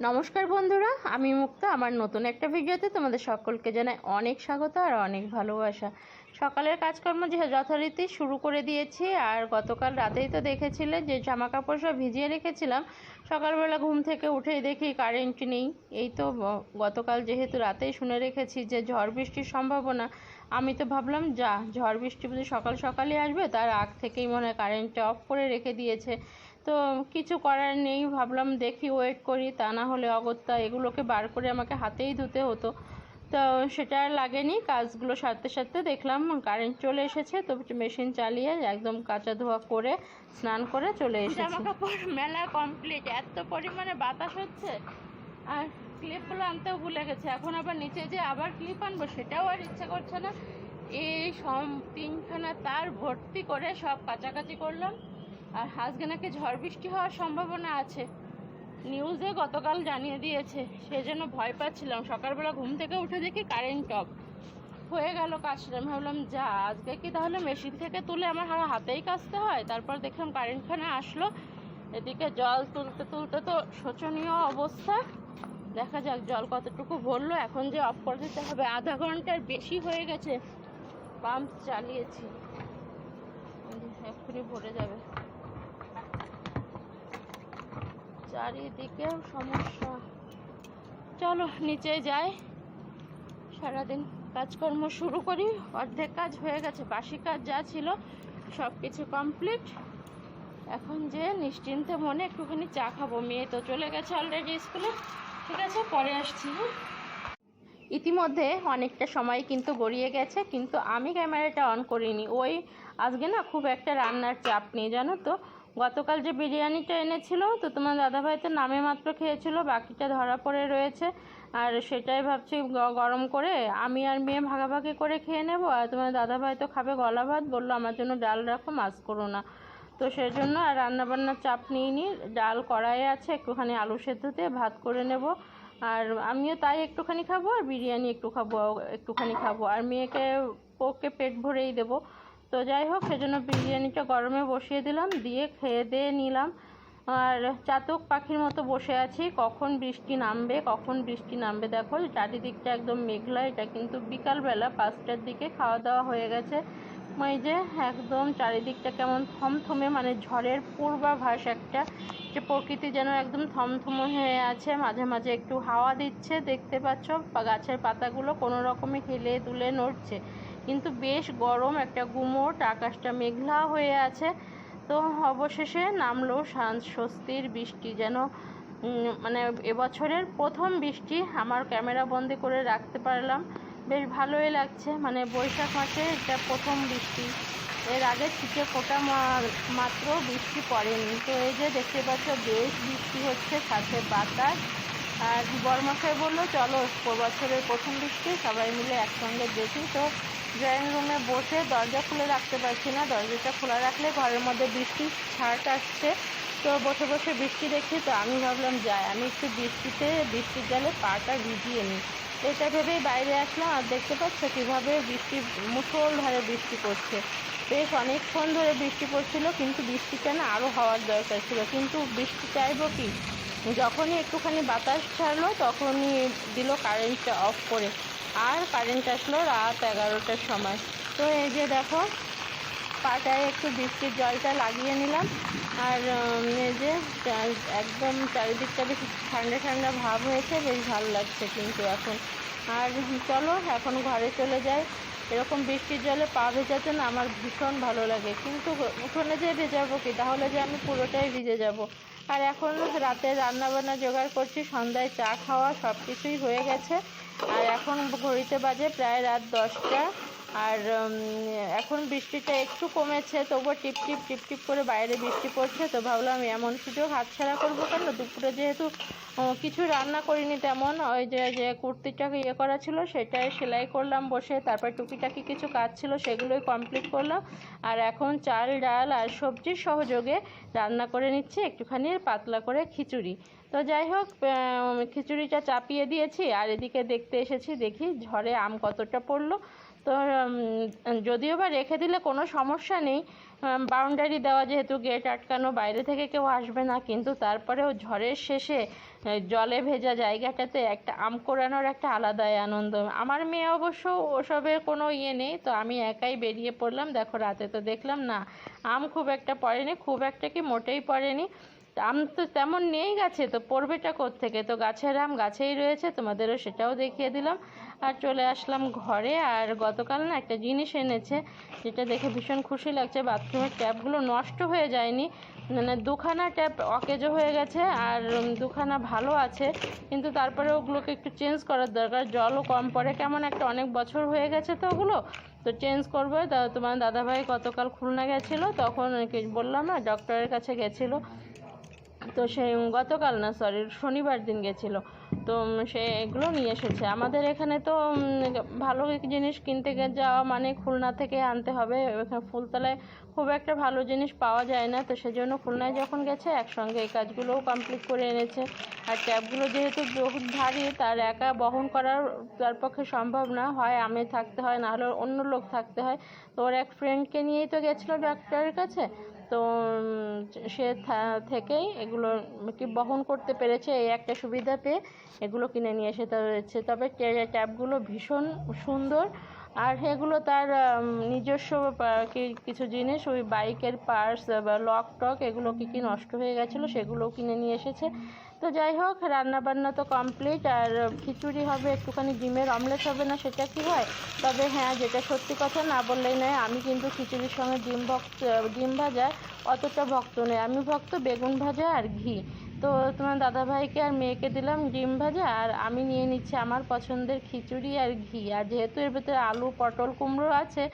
নমস্কার বন্ধুরা, আমি মুক্তা। আমার নতুন একটা ভিডিওতে তোমাদের সকলকে জানাই অনেক স্বাগত আর অনেক ভালোবাসা। সকালের কাজকর্ম যে যথারীতি শুরু করে দিয়েছি, আর গতকাল রাতেই তো দেখেছিলে যে জামা কাপড় সব ভিজিয়ে রেখেছিলাম। সকালবেলা ঘুম থেকে উঠেই দেখি কারেন্ট নেই। এই তো গতকাল যেহেতু রাতেই শুনে রেখেছি যে ঝড় বৃষ্টির সম্ভাবনা, আমি তো ভাবলাম, যা, ঝড় বৃষ্টি বুঝি সকাল সকালে আসবে। তার আগ থেকেই মনে হয় কারেন্টটা অফ করে রেখে দিয়েছে। তো কিছু করার নেই ভাবলাম দেখি ওয়েট করি তা না হলে অগত্যা এগুলোকে বার করে আমাকে হাতেই ধুতে হতো। তো সেটা আর লাগেনি কাজগুলো সারতে সারতে দেখলাম কারেন্ট চলে এসেছে তো মেশিন চালিয়ে একদম কাঁচা ধোয়া করে স্নান করে চলে এসেছি। জামা কাপড় মেলা কমপ্লিট এত পরিমাণে বাতাস হচ্ছে। আর ক্লিপগুলো আনতেও ভুলে গেছে এখন আবার নিচে যে আবার ক্লিপ আনব সেটাও আর ইচ্ছা করছে না। এই সব তিনখানা তার ভর্তি করে সব কাচাকাচি করলাম। আর আজকে নাকি ঝড় বৃষ্টি হওয়ার সম্ভাবনা আছে। নিউজে গতকাল জানিয়ে দিয়েছে সেই জন্য ভয় পাচ্ছিলাম। সকালবেলা ঘুম থেকে উঠে দেখি কারেন্ট অফ হয়ে গেল কাজটা। আমি ভাবলাম, যা, আজকে কি তাহলে মেশিন থেকে তুলে আমার হাতেই কাচতে হয়? তারপর দেখলাম কারেন্টখানে আসলো। এদিকে জল তুলতে তুলতে তো শোচনীয় অবস্থা। দেখা যাক জল কতটুকু ভরলো। এখন যে অফ করে দিতে হবে, আধা ঘণ্টার বেশি হয়ে গেছে। পাম্প চালিয়েছি। এক্ষুনি ভরে যাবে। চারিদিকে সমস্যা। চলো, নিচে যাই। সারাদিন কাজকর্ম শুরু করি, অর্ধেক কাজ হয়ে গেছে, বাসি কাজ যা ছিল সব কিছু কমপ্লিট এখন যে নিশ্চিন্তে মনে একটুখানি চা খাব, মেয়ে তো চলে গেছে অলরেডি স্কুলে ঠিক আছে, পরে আসছি হ্যাঁ? ইতিমধ্যে অনেকটা সময় কিন্তু গড়িয়ে গেছে, কিন্তু আমি ক্যামেরাটা অন করিনি। ওই আজকে না খুব একটা রান্নার চাপ নেই, জানো তো? গতকাল যে বিরিয়ানিটা এনেছিল, তো তোমার দাদাভাই তো নামে মাত্র খেয়েছিল, বাকিটা ধরা পড়ে রয়েছে। আর সেটাই ভাবছি গরম করে আমি আর মেয়ে ভাগাভাগি করে খেয়ে নেব, আর তোমার দাদাভাই তো খাবে গলা ভাত, বলল আমার জন্য ডাল রাখো, মাছ করো না। তো সেই জন্য আর রান্নাবান্নার চাপ নিইনি ডাল কড়াইয়ে আছে, একটুখানি আলু সেদ্ধ দিয়ে ভাত করে নেব। আর আমিও তাই একটুখানি খাব, আর বিরিয়ানি একটু খাব, একটুখানি খাব। আর মেয়েকে ওকে পেট ভরেই দেবো। তো যাই হোক, সেজন্য বিরিয়ানিটা গরমে বসিয়ে দিলাম, দিয়ে খেয়ে দিয়ে নিলাম। আর চাতক পাখির মতো বসে আছি, কখন বৃষ্টি নামবে, কখন বৃষ্টি নামবে। দেখো, চারিদিকটা একদম মেঘলা, এটা কিন্তু বিকালবেলা পাঁচটার দিকে খাওয়া দাওয়া হয়ে গেছে। ওই যে একদম চারিদিকটা কেমন থমথমে মানে ঝড়ের পূর্বাভাস একটা, যে প্রকৃতি যেন একদম থমথমে হয়ে আছে। মাঝে মাঝে একটু হাওয়া দিচ্ছে, দেখতে পাচ্ছ গাছের পাতাগুলো কোনো রকমে হেলে দুলে নড়ছে। কিন্তু বেশ গরম, একটা গুমোট, আকাশটা মেঘলা হয়ে আছে। তো অবশেষে নামলো স্বস্তির বৃষ্টি যেন মানে এবছরের প্রথম বৃষ্টি। আমার ক্যামেরা বন্দি করে রাখতে পারলাম। বেশ ভালোই লাগছে। মানে বৈশাখ মাসে এটা প্রথম বৃষ্টি। এর আগে ছিটে ফোটা মাত্র বৃষ্টি পড়েনি। তো এই যে দেখতে পাচ্ছ, বেশ বৃষ্টি হচ্ছে, সাথে বাতাস। আর বরমশাই বলল, চলো বছরের প্রথম বৃষ্টি সবাই মিলে একসঙ্গে দেখি। তো ড্রয়িং রুমে বসে দরজা খুলে রাখতে পারছি না। দরজাটা খোলা রাখলে ঘরের মধ্যে বৃষ্টি ছাট আসছে। তো বসে বসে বৃষ্টি দেখি, তো আমি ভাবলাম, যাই, আমি একটু বৃষ্টিতে, বৃষ্টির জলে পাটা ভিজিয়ে নিই। এটা ভেবেই বাইরে আসলাম, আর দেখতে পাচ্ছ কীভাবে বৃষ্টি মুষলধারে বৃষ্টি পড়ছে। বেশ অনেকক্ষণ ধরে বৃষ্টি পড়ছিল, কিন্তু বৃষ্টিটা না আরও হওয়ার দরকার ছিল। কিন্তু বৃষ্টি চাইব কি? যখনই একটুখানি বাতাস ছাড়লো, তখনই দিল কারেন্টটা অফ করে। আর কারেন্ট আসলো রাত এগারোটার সময়। তো এই যে দেখো, পাটায় একটু বৃষ্টির জলটা লাগিয়ে নিলাম। আর এই যে একদম চারিদিকটা বেশ ঠান্ডা ঠান্ডা ভাব হয়েছে, বেশ ভালো লাগছে কিন্তু এখন। আর চলো, এখন ঘরে চলে যাই। এরকম বৃষ্টির জলে পা ভেজাতে না আমার ভীষণ ভালো লাগে। কিন্তু উঠোনে যে ভেজাবো কি? তাহলে যে আমি পুরোটাই ভিজে যাব। আর এখন রাতে রান্নাবান্না জোগাড় করছি, সন্ধ্যায় চা খাওয়া সব কিছুই হয়ে গেছে। আর এখন ঘড়িতে বাজে প্রায় রাত দশটা। আর এখন বৃষ্টিটা একটু কমেছে, তবুও টিপ টিপ টিপ টিপ করে বাইরে বৃষ্টি পড়ছে। তো ভাবলাম এমন সুযোগ হাতছাড়া করব কেন? দুপুরে যেহেতু কিছু রান্না করিনি তেমন, ওই যে যে কুর্তিটা ইয়ে করা ছিল সেটাই সেলাই করলাম বসে, তারপর টুকিটাকি কিছু কাজ ছিল সেগুলোই কমপ্লিট করলাম। আর এখন চাল, ডাল আর সবজির সহযোগে রান্না করে নিচ্ছি, একটুখানি পাতলা করে খিচুড়ি। তো যাই হোক খিচুড়িটা চাপিয়ে দিয়েছি, আর এদিকে দেখতে এসেছি, দেখি ঝড়ে আম কতটা পড়ল। তো যদিও বা রেখে দিলে কোনো সমস্যা নেই বাউন্ডারি দেওয়া যেহেতু গেট আটকানো, বাইরে থেকে কেউ আসবে না, কিন্তু তারপরেও ঝড়ের শেষে জলে ভেজা জায়গাটাতে একটা আম কোরানোর একটা আলাদাই আনন্দ। আমার মেয়ে অবশ্য ওসবের কোনো ইয়ে নেই, তো আমি একাই বেরিয়ে পড়লাম। দেখো, রাতে তো দেখলাম না, আম খুব একটা পড়েনি, খুব একটা কি মোটেই পড়েনি। আম তো তেমন নেই গাছে, তো পড়বেটা থেকে তো গাছের আম গাছেই রয়েছে, তোমাদেরও সেটাও দেখিয়ে দিলাম। আর চলে আসলাম ঘরে, আর গতকাল না একটা জিনিস এনেছে, যেটা দেখে ভীষণ খুশি লাগছে, বাথরুমের ট্যাপগুলো নষ্ট হয়ে যায়নি। মানে দুখানা ট্যাপ অকেজো হয়ে গেছে, আর দুখানা ভালো আছে, কিন্তু তারপরে ওগুলোকে একটু চেঞ্জ করার দরকার, জলও কম পড়ে। কেমন একটা অনেক বছর হয়ে গেছে তো ওগুলো, তো চেঞ্জ করব। তোমার দাদাভাই গতকাল খুলনা গেছিল, তখন বললাম না, ডক্টরের কাছে গেছিল। তো সে গতকাল না সরি শনিবার দিন গেছিল। তো সে এগুলো নিয়ে এসেছে। আমাদের এখানে তো ভালো জিনিস কিনতে যাওয়া মানে খুলনা থেকে আনতে হবে। এখানে ফুলতলায় খুব একটা ভালো জিনিস পাওয়া যায় না। তো সেজন্য খুলনায় যখন গেছে, একসঙ্গে এই কাজগুলোও কমপ্লিট করে এনেছে। আর ট্যাবগুলো যেহেতু বহুত ভারী, তার একা বহন করার তার পক্ষে সম্ভব না। হয় আমি থাকতে হয়, না হলে অন্য লোক থাকতে হয়। তো ওর এক ফ্রেন্ডকে নিয়েই তো গেছিল ডাক্তারের কাছে। তো সে থেকেই এগুলো কি বহন করতে পেরেছে এই একটা সুবিধা পেয়ে এগুলো কিনে নিয়ে এসে হয়েছে তবে ট্যাবগুলো ভীষণ সুন্দর। আর সেগুলো তার নিজস্ব কিছু জিনিস, ওই বাইকের পার্স বা লক টক এগুলো কি কি নষ্ট হয়ে গেছিল সেগুলোও কিনে নিয়ে এসেছে। তো যাই হোক রান্না বান্না তো কমপ্লিট আর খিচুড়ি হবে একটুখানি, ডিমের অমলেট হবে না, সেটা কি হয়? তবে হ্যাঁ যেটা সত্যি কথা না বললেই নয়, আমি কিন্তু খিচুড়ির সঙ্গে ডিম ভক্ত, ডিম ভাজা অতটা ভক্ত নই। আমি ভক্ত বেগুন ভাজা আর ঘি। তো তোমার দাদাভাইকে আর মেয়েকে দিলাম ডিম ভাজা, আর আমি নিয়ে নিচ্ছি আমার পছন্দের খিচুড়ি আর ঘি। আর যেহেতু এর ভেতরে আলু, পটল, কুমড়ো আছে